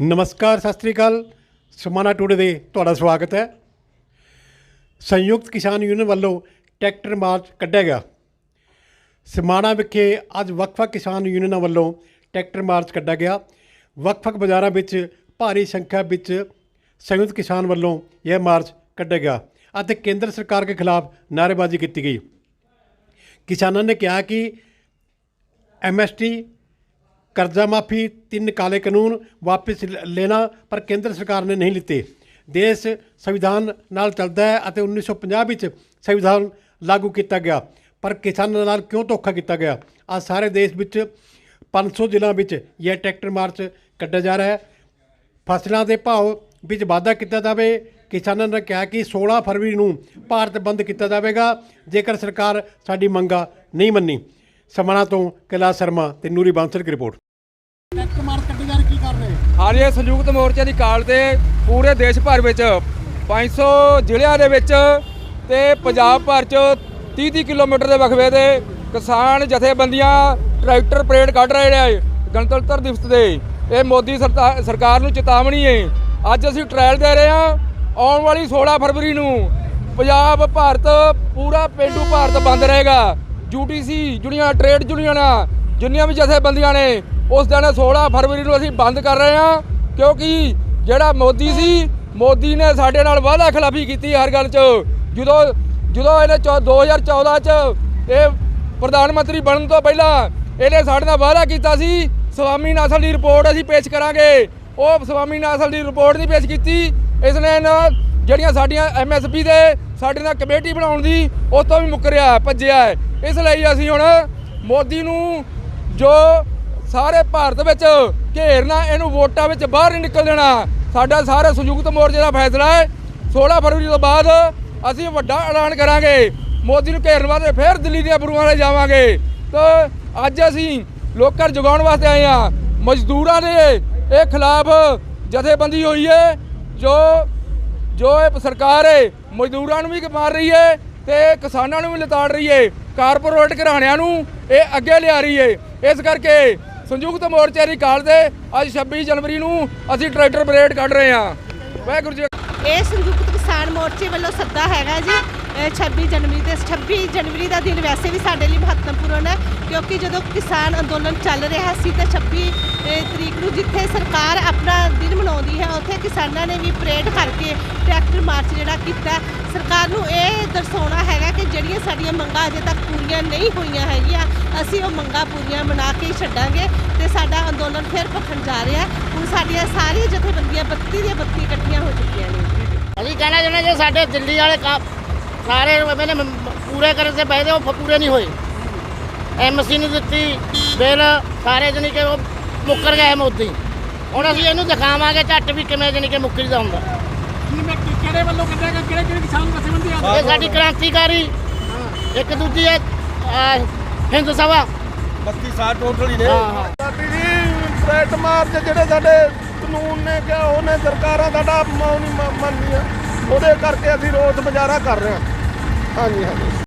ਨਮਸਕਾਰ, ਸਤਿ ਸ੍ਰੀ ਅਕਾਲ। ਸਮਾਨਾ ਟੂਡੇ ਦੇ ਤੁਹਾਡਾ ਸਵਾਗਤ ਹੈ। ਸੰਯੁਕਤ ਕਿਸਾਨ ਯੂਨੀਅਨ ਵੱਲੋਂ ਟਰੈਕਟਰ ਮਾਰਚ ਕੱਢਿਆ ਗਿਆ। ਸਮਾਣਾ ਵਿਖੇ ਅੱਜ ਵੱਖ-ਵੱਖ ਕਿਸਾਨ ਯੂਨੀਅਨਾਂ ਵੱਲੋਂ ਟਰੈਕਟਰ ਮਾਰਚ ਕੱਢਿਆ ਗਿਆ। ਵੱਖ-ਵੱਖ ਬਾਜ਼ਾਰਾਂ ਵਿੱਚ ਭਾਰੀ ਸੰਖਿਆ ਵਿੱਚ ਸੰਯੁਕਤ ਕਿਸਾਨ ਵੱਲੋਂ ਇਹ ਮਾਰਚ ਕੱਢਿਆ ਗਿਆ ਅਤੇ ਕੇਂਦਰ ਸਰਕਾਰ ਦੇ ਖਿਲਾਫ ਨਾਅਰੇਬਾਜ਼ੀ ਕੀਤੀ ਗਈ। ਕਿਸਾਨਾਂ ਨੇ ਕਿਹਾ ਕਿ ਐਮਐਸਟੀ ਕਰਜ਼ਾ ਮਾਫੀ, ਤਿੰਨ ਕਾਲੇ ਕਾਨੂੰਨ ਵਾਪਸ ਲ- ਲੈਣਾ ਪਰ ਕੇਂਦਰ ਸਰਕਾਰ ਨੇ ਨਹੀਂ ਲਿੱਤੇ। ਦੇਸ਼ ਸੰਵਿਧਾਨ ਨਾਲ ਚੱਲਦਾ ਹੈ ਅਤੇ 1950 ਵਿੱਚ ਸੰਵਿਧਾਨ ਲਾਗੂ ਕੀਤਾ ਗਿਆ, ਪਰ ਕਿਸਾਨਾਂ ਨਾਲ ਕਿਉਂ ਧੋਖਾ ਕੀਤਾ ਗਿਆ? ਅੱਜ ਸਾਰੇ ਦੇਸ਼ ਵਿੱਚ 500 ਜ਼ਿਲ੍ਹਿਆਂ ਵਿੱਚ ਇਹ ਟਰੈਕਟਰ ਮਾਰਚ ਕੱਢਿਆ ਜਾ ਰਿਹਾ ਹੈ। ਫਸਲਾਂ ਦੇ ਭਾਅ ਵਿੱਚ ਵਾਧਾ ਕੀਤਾ ਜਾਵੇ, ਕਿਸਾਨਾਂ ਨੇ ਕਿਹਾ ਕਿ 16 ਫਰਵਰੀ ਨੂੰ ਭਾਰਤ ਬੰਦ ਕੀਤਾ ਜਾਵੇਗਾ, ਜੇਕਰ ਸਰਕਾਰ ਸਾਡੀ ਮੰਗਾਂ ਨਹੀਂ ਮੰਨੀ। ਸਮਾਣਾ ਤੋਂ ਕੈਲਾਸ਼ ਸ਼ਰਮਾ, ਤੇ ਨੂਰੀ ਬਾਂਸਲ ਦੀ ਰਿਪੋਰਟ ਟਰੈਕਟਰ ਮਾਰ ਕੱਢੀ ਜਾ ਰਹੀ ਕੀ ਕਰ ਇਹ ਸੰਯੁਕਤ ਮੋਰਚੇ ਦੀ ਕਾਲ ਤੇ ਪੂਰੇ ਦੇਸ਼ ਭਰ ਵਿੱਚ 500 ਜ਼ਿਲ੍ਹਿਆਂ ਦੇ ਵਿੱਚ ਤੇ ਪੰਜਾਬ ਭਰ ਚ 30-30 ਕਿਲੋਮੀਟਰ ਦੇ ਵਕਫੇ ਦੇ ਕਿਸਾਨ ਜਥੇਬੰਦੀਆਂ ਟਰੈਕਟਰ ਪਰੇਡ ਕੱਢ ਰਹੇ ਨੇ ਗਣਤੰਤਰ ਦਿਵਸ ਦੇ ਇਹ ਮੋਦੀ ਸਰਤਾ- ਸਰਕਾਰ ਨੂੰ ਚੇਤਾਵਨੀ ਹੈ ਅੱਜ ਅਸੀਂ ਟ੍ਰਾਇਲ ਦੇ ਰਹੇ ਹਾਂ। ਆਉਣ ਵਾਲੀ 16 ਫਰਵਰੀ ਨੂੰ ਪੰਜਾਬ, ਭਾਰਤ ਪੂਰਾ ਪੇਂਡੂ ਭਾਰਤ ਬੰਦ ਰਹੇਗਾ। ਯੂਟੀਸੀ ਜੁੜੀਆਂ ਟ੍ਰੇਡ ਯੂਨੀਅਨਾਂ, ਜਿੰਨੀਆਂ ਵੀ ਜਥੇਬੰਦੀਆਂ ਨੇ ਉਸ ਦਿਨ 16 ਫਰਵਰੀ ਨੂੰ ਅਸੀਂ ਬੰਦ ਕਰ ਰਹੇ ਹਾਂ, ਕਿਉਂਕਿ ਜਿਹੜਾ ਮੋਦੀ ਸੀ, ਮੋਦੀ ਨੇ ਸਾਡੇ ਨਾਲ ਵਾਅਦਾ ਖਿਲਾਫੀ ਕੀਤੀ ਹਰ ਗੱਲ 'ਚ। ਜਦੋਂ ਜਦੋਂ ਇਹਨੇ ਚੌ- 2014 'ਚ ਇਹ ਪ੍ਰਧਾਨ ਮੰਤਰੀ ਬਣਨ ਤੋਂ ਪਹਿਲਾਂ ਇਹਨੇ ਸਾਡੇ ਨਾਲ ਵਾਅਦਾ ਕੀਤਾ ਸੀ, ਸਵਾਮੀ ਨਾਸਲ ਦੀ ਰਿਪੋਰਟ ਅਸੀਂ ਪੇਸ਼ ਕਰਾਂਗੇ। ਉਹ ਸਵਾਮੀ ਨਾਸਲ ਦੀ ਰਿਪੋਰਟ ਨਹੀਂ ਪੇਸ਼ ਕੀਤੀ। ਇਸ ਨੇ ਜਿਹੜੀਆਂ ਸਾਡੀਆਂ ਐਮਐਸਪੀ ਦੇ ਸਾਡੇ ਨਾਲ ਕਮੇਟੀ ਬਣਾਉਣ ਦੀ, ਉਸ ਤੋਂ ਵੀ ਮੁੱਕਰਿਆ, ਭੱਜਿਆ। ਇਸ ਲਈ ਅਸੀਂ ਹੁਣ ਮੋਦੀ ਨੂੰ ਜੋ ਸਾਰੇ ਭਾਰਤ ਵਿੱਚ ਘੇਰਨਾ ਇਹਨੂੰ ਵੋਟਾਂ ਵਿੱਚ ਬਾਹਰ ਨਹੀਂ ਨਿਕਲ ਦੇਣਾ। ਸਾਡਾ ਸਾਰੇ ਸੰਯੁਕਤ ਮੋਰਚੇ ਦਾ ਫੈਸਲਾ ਹੈ। 16 ਫਰਵਰੀ ਤੋਂ ਬਾਅਦ ਅਸੀਂ ਵੱਡਾ ਐਲਾਨ ਕਰਾਂਗੇ। ਮੋਦੀ ਨੂੰ ਘੇਰਨ ਵਾਸਤੇ ਫਿਰ ਦਿੱਲੀ ਦੀਆਂ ਬਰੂਆਂ 'ਤੇ ਜਾਵਾਂਗੇ। ਤਾਂ ਅੱਜ ਅਸੀਂ ਲੋਕਾਂ ਨੂੰ ਜਗਾਉਣ ਵਾਸਤੇ ਆਏ ਹਾਂ। ਮਜ਼ਦੂਰਾਂ ਦੇ ਇਹ ਖਿਲਾਫ ਜਥੇਬੰਦੀ ਹੋਈ ਹੈ, ਜੋ ਜੋ ਇਹ ਸਰਕਾਰ ਹੈ, ਮਜ਼ਦੂਰਾਂ ਨੂੰ ਵੀ ਮਾਰ ਰਹੀ ਹੈ ਤੇ ਕਿਸਾਨਾਂ ਨੂੰ ਵੀ ਲਤਾੜ ਰਹੀ ਹੈ। ਕਾਰਪੋਰੇਟ ਘਰਾਣਿਆਂ ਨੂੰ ਇਹ ਅੱਗੇ ਲਿਆ ਰਹੀ ਹੈ। ਇਸ ਕਰਕੇ ਸੰਯੁਕਤ ਮੋਰਚੇ ਦੀ ਕਾਲ ਤੇ ਅੱਜ 26 ਜਨਵਰੀ ਨੂੰ ਅਸੀਂ ਟਰੈਕਟਰ ਪਰੇਡ ਕੱਢ ਰਹੇ ਹਾਂ। ਵਾਹਿਗੁਰੂ ਜੀ ਇਹ ਸੰਯੁਕਤ ਕਿਸਾਨ ਮੋਰਚੇ ਵੱਲੋਂ ਸੱਦਾ ਹੈਗਾ ਜੀ 26 ਜਨਵਰੀ ਦੇ 26 ਜਨਵਰੀ ਦਾ ਦਿਨ ਵੈਸੇ ਵੀ ਸਾਡੇ ਲਈ ਮਹੱਤਵਪੂਰਨ ਹੈ, ਕਿਉਂਕਿ ਜਦੋਂ ਕਿਸਾਨ ਅੰਦੋਲਨ ਚੱਲ ਰਿਹਾ ਸੀ ਤਾਂ 26 ਤਰੀਕ ਨੂੰ ਜਿੱਥੇ ਸਰਕਾਰ ਆਪਣਾ ਦਿਨ ਮਨਾਉਂਦੀ ਹੈ, ਉੱਥੇ ਕਿਸਾਨਾਂ ਨੇ ਵੀ ਪਰੇਡ ਕਰਕੇ ਟਰੈਕਟਰ ਮਾਰਚ ਜਿਹੜਾ ਕੀਤਾ। ਸਰਕਾਰ ਨੂੰ ਇਹ ਦਰਸਾਉਣਾ ਜਿਹੜੀਆਂ ਸਾਡੀਆਂ ਮੰਗਾਂ ਅਜੇ ਤੱਕ ਪੂਰੀਆਂ ਨਹੀਂ ਹੋਈਆਂ ਹੈਗੀਆਂ ਅਸੀਂ ਉਹ ਮੰਗਾਂ ਪੂਰੀਆਂ ਬਣਾ ਕੇ ਹੀ ਛੱਡਾਂਗੇ ਤੇ ਸਾਡਾ ਅੰਦੋਲਨ ਫਿਰ ਭਖਣ ਜਾ ਰਿਹਾ ਹੁਣ ਸਾਡੀਆਂ ਸਾਰੀਆਂ ਜਥੇਬੰਦੀਆਂ 32 ਦੀਆਂ 32 ਇਕੱਠੀਆਂ ਹੋ ਚੁੱਕੀਆਂ ਨੇ। ਅਸੀਂ ਕਹਿਣਾ ਚਾਹੁੰਦੇ ਜੇ ਸਾਡੇ ਦਿੱਲੀ ਵਾਲੇ ਕੰਮ ਸਾਰੇ ਮੈਨੇ ਪੂਰੇ ਕਰਨ ਤੇ ਉਹ फ- ਪੂਰੇ ਨਹੀਂ ਹੋਏ। ਐਮਸੀ ਨੇ ਦਿੱਤੀ ਬਿੱਲ ਸਾਰੇ ਜਣੀ ਕਿ ਉਹ ਮੁੱਕਰ ਗਏ ਮੋਦੀ। ਹੁਣ ਅਸੀਂ ਇਹਨੂੰ ਦਿਖਾਵਾਂਗੇ ਝੱਟ ਵੀ ਕਿਵੇਂ ਜਣੀ ਕਿ ਮੁੱਕਰੀਦਾ ਹੁੰਦਾ। ਕੀ ਮੈਂ ਕਿ- ਕਿਹੜੇ ਵੱਲੋਂ ਕਿਹੜੇ ਕਿਹੜੇ ਕਿਸਾਨ ਜਥੇਬੰਦੀ ਆ? ਇਹ ਸਾਡੀ ਕ੍ਰਾਂਤੀਕਾਰੀ ਇੱਕ ਦੂਜੀ ਹੈ ਹਿੰਦ ਸਭਾ। 32 ਸਾਲ ਟੋਟਲ ਹੀ ਹਾਂ ਹਾਂ। ਸਾਡੀ ਜੀ ਪ੍ਰੈਟ ਮਾਰਚ ਜਿਹੜੇ ਸਾਡੇ ਕਾਨੂੰਨ ਨੇ ਕਿਹਾ ਉਹਨੇ ਸਰਕਾਰਾਂ ਸਾਡਾ ਮੌਨ ਨਹੀਂ ਮੰਨਦੀਆਂ ਉਹਦੇ ਕਰਕੇ ਅਸੀਂ ਰੋਸ ਮੁਜ਼ਾਹਰਾ ਕਰ ਰਹੇ ਹਾਂ। ਹਾਂਜੀ ਹਾਂਜੀ।